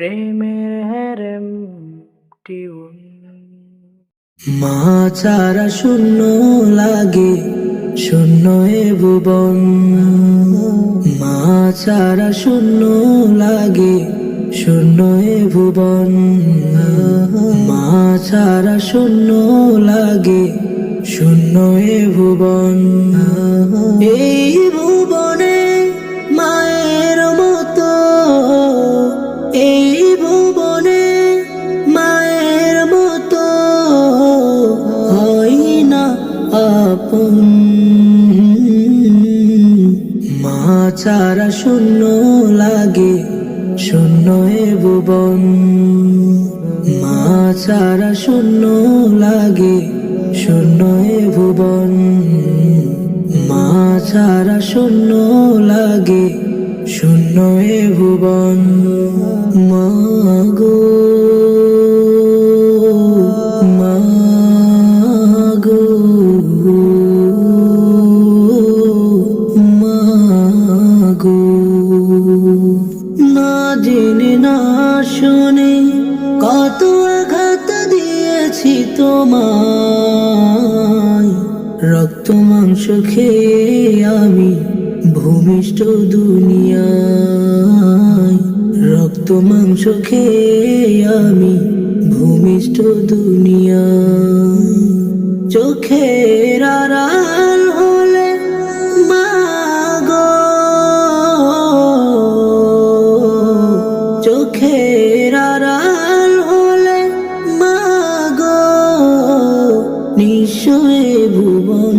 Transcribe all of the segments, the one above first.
প্রেমের harem tune. মা ছাড়া শূন্য লাগে, শূন্য এ ভুবন। মা ছাড়া শূন্য লাগে, শূন্য এ ভুবন। মা ছাড়া শূন্য লাগে, শূন্য এ ভুবন। এই আপন। মা ছাড়া শূন্য লাগে, শূন্য এ ভুবন। মা ছাড়া শূন্য লাগে, শূন্য এ ভুবন। মা ছাড়া শূন্য লাগে, শূন্য এ ভুবন। মা গো। গো। না জেনে, না শুনে কত আঘাত দিয়েছি তোমায়। রক্ত, মাংস খেয়ে আমি ভূমিষ্ঠ দুনিয়ায়। রক্ত, মাংস খেয়ে আমি ভূমিষ্ঠ দুনিয়ায়। চোখের আড়াল নিশ্চয় ভুবন।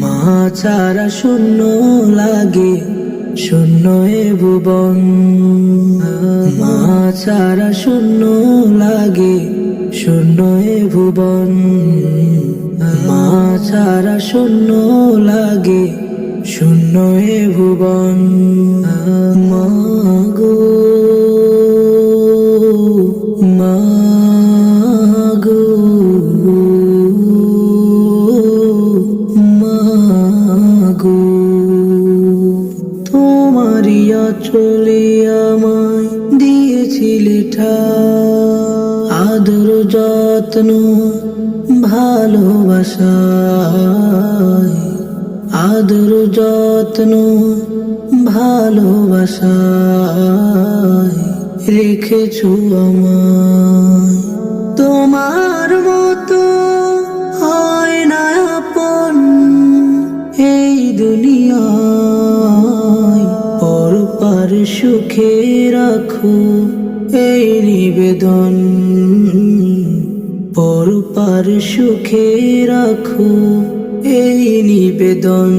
মা ছাড়া শূন্য লাগে শূন্য ভুবন। মা ছাড়া শূন্য লাগে শূন্য ভুবন। মা ছাড়া শূন্য লাগে শূন্য ভুবন। মা চলে আমায় দিয়েছিলে আদর যত্ন ভালোবাসায় আদর যত্ন ভালোবাসায় রেখেছো আমায়। সুখে রাখো এই নিবেদন। পর পার সুখে রাখো এই নিবেদন।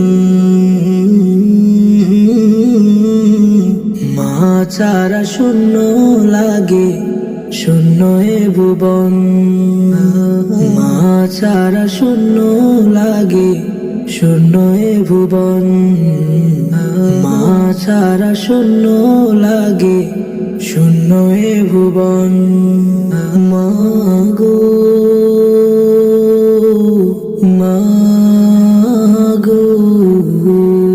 মা ছাড়া শূন্য লাগে, শূন্য এ ভুবন। মা ছাড়া শূন্য লাগে শূন্য এ ভুবন। মা ছাড়া শূন্য লাগে শূন্য এ ভুবন। মা গো মা গো।